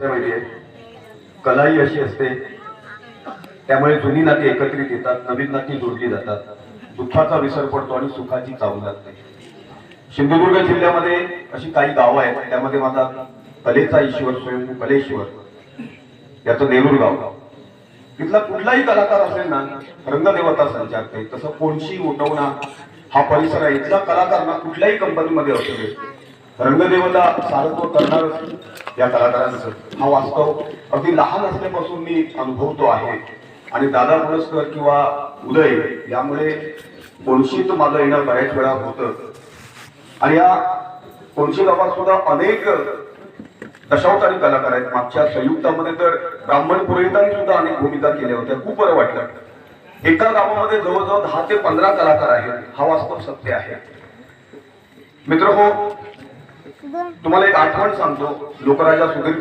माहितीये म्हणजे कला ही अशी असते. त्यामुळे जुनी नाती एकत्रित येतात नवीन नाती जोडली जातात. दुःखाचा विसर पडतो आणि सुखाची चावू लागते. सिंधुदुर्ग जिल्ह्यामध्ये अशी काही गावं आहेत त्यामध्ये माझा कलेचा ईश्वर स्वयंभू कलेश्वर. याचं नेरूर गाव. तिथला कुठलाही कलाकार असेल ना रंगदेवता संचारते तसं कोणशी उठवणा हा परिसर आहे. इथला कलाकार ना कुठल्याही कंपनीमध्ये असू शकतो रंगदेवता सारत्व करणारच या कलाकारांचं हा वास्तव अगदी लहान असल्यापासून मी अनुभवतो आहे. आणि दादा पुरस्कर किंवा उदय यामुळे कोणशीत माझं येणं बऱ्याच वेळा होतं. आणि या कोणशी गावात सुद्धा अनेक दशावतारी कलाकार आहेत. मागच्या संयुक्तामध्ये तर ब्राह्मण पुरोहितांनी सुद्धा अनेक भूमिका केल्या होत्या. खूप बरं वाटलं. एका गावामध्ये जवळजवळ दहा ते पंधरा कलाकार आहेत. हा वास्तव सत्य आहे. मित्र हो तुम्हाला एक आठवण सांगतो. लोकराजा सुधीर